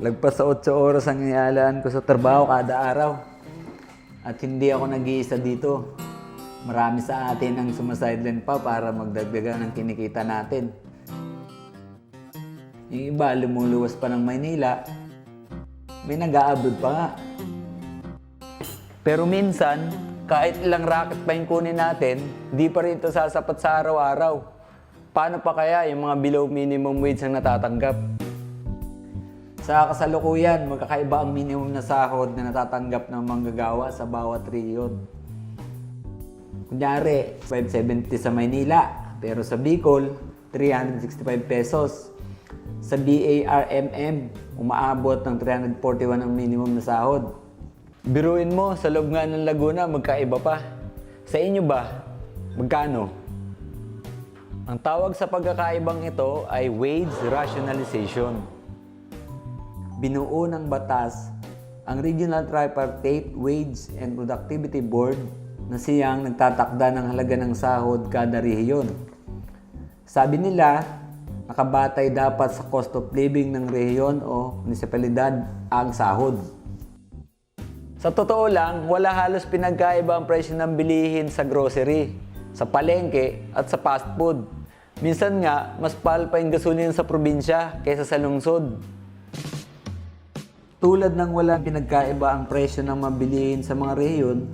Lagpas sa 8 oras ang inialaan ko sa trabaho kada araw. At hindi ako nag-iisa dito. Marami sa atin ang sumasideline pa para magdagdagan ng kinikita natin. Yung iba lumuluwas pa ng Maynila. May nag-aabot pa nga. Pero minsan, kahit ilang racket pa yung kunin natin, di pa rin ito sasapat sa araw-araw. Paano pa kaya yung mga below minimum wage ang natatanggap? Sa kasalukuyan, magkakaiba ang minimum na sahod na natatanggap ng manggagawa sa bawat rehiyon. Kunyari, 570 sa Maynila, pero sa Bicol, 365 pesos. Sa BARMM, umaabot ng 341 ang minimum na sahod. Biruin mo, sa loob nga ng Laguna, magkaiba pa. Sa inyo ba, magkano? Ang tawag sa pagkakaibang ito ay wage rationalization. Binuo ng batas ang Regional Tripartite Wage and Productivity Board na siyang nagtatakda ng halaga ng sahod kada rehiyon. Sabi nila, nakabatay dapat sa cost of living ng rehiyon o munisipalidad ang sahod. Sa totoo lang, wala halos pinagkaiba ang presyo ng bilihin sa grocery, sa palengke at sa fast food. Minsan nga, mas pahal pa yung gasolina sa probinsya kaysa sa lungsod. Tulad ng walang pinagkaiba ang presyo ng mabilihin sa mga rehiyon,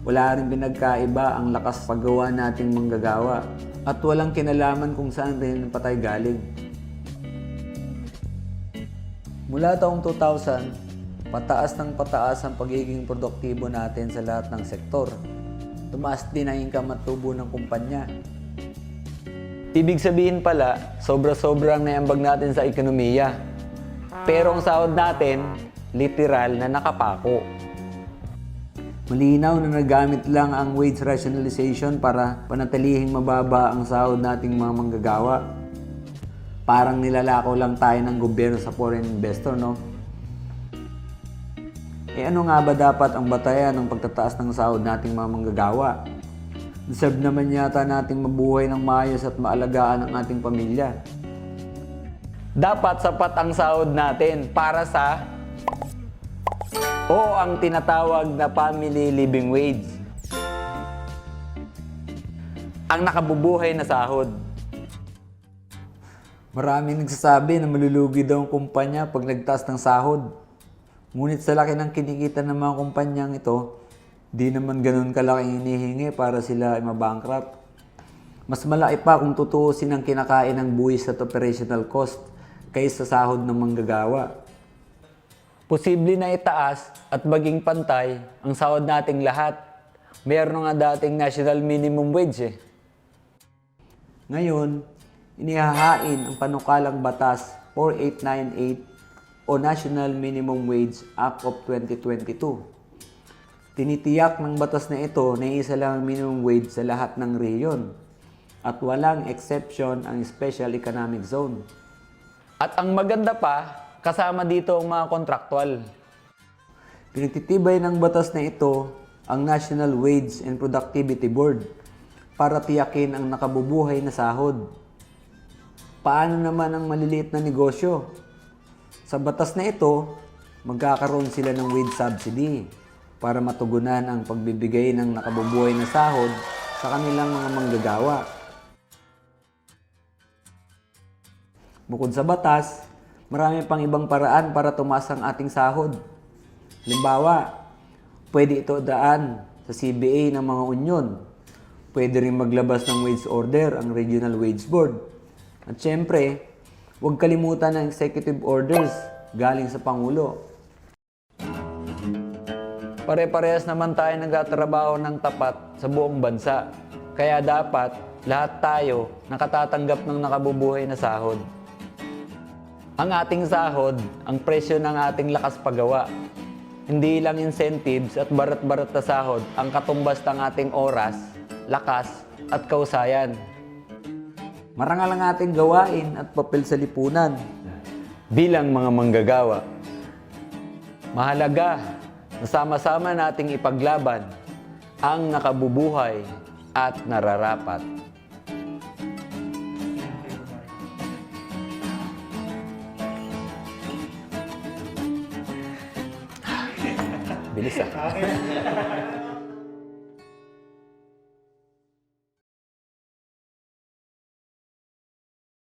wala rin pinagkaiba ang lakas paggawa nating manggagawa at walang kinalaman kung saan rin patay galing. Mula taong 2000, pataas ng pataas ang pagiging produktibo natin sa lahat ng sektor. Tumaas din ang income at tubo ng kumpanya. Ibig sabihin pala, sobra-sobrang naiambag natin sa ekonomiya. Pero ang sahod natin, literal na nakapako. Malinaw na nagamit lang ang wage rationalization para panatilihing mababa ang sahod nating mga manggagawa. Parang nilalakaw lang tayo ng gobyerno sa foreign investor, no? Eh ano nga ba dapat ang batayan ng pagtataas ng sahod nating mga manggagawa? Deserve naman yata nating mabuhay ng maayos at maalagaan ang ating pamilya. Dapat sapat ang sahod natin para sa o ang tinatawag na family living wage. Ang nakabubuhay na sahod. Maraming nagsasabi na malulugi daw ang kumpanya pag nagtaas ng sahod. Ngunit sa laki ng kinikita ng mga kumpanyang ito, di naman ganun kalaki hinihingi para sila ay mabankrupt. Mas malaki pa kung tutuusin ang kinakain ng buwis at operational cost kaysa sahod ng manggagawa. Posible na itaas at maging pantay ang sahod nating lahat. Meron nga dating national minimum wage eh. Ngayon, inihahain ang panukalang batas 4898 o National Minimum Wage Act of 2022. Tinitiyak ng batas na ito na isa lang ang minimum wage sa lahat ng rehiyon at walang exception ang Special Economic Zone. At ang maganda pa, kasama dito ang mga kontraktual. Pinagtitibay ng batas na ito ang National Wage and Productivity Board para tiyakin ang nakabubuhay na sahod. Paano naman ang maliliit na negosyo? Sa batas na ito, magkakaroon sila ng wage subsidy para matugunan ang pagbibigay ng nakabubuhay na sahod sa kanilang mga manggagawa. Bukod sa batas, marami pang ibang paraan para tumaas ang ating sahod. Halimbawa, pwede ito daan sa CBA ng mga union. Pwede rin maglabas ng wage order ang Regional Wage Board. At syempre, huwag kalimutan ang executive orders galing sa Pangulo. Pare-parehas naman tayo nagtatrabaho ng tapat sa buong bansa. Kaya dapat lahat tayo nakatatanggap ng nakabubuhay na sahod. Ang ating sahod, ang presyo ng ating lakas paggawa. Hindi lang incentives at barat-barat na sahod ang katumbas ng ating oras, lakas at kausayan. Marangal ang ating gawain at papel sa lipunan bilang mga manggagawa. Mahalaga na sama-sama nating ipaglaban ang nakabubuhay at nararapat. Billy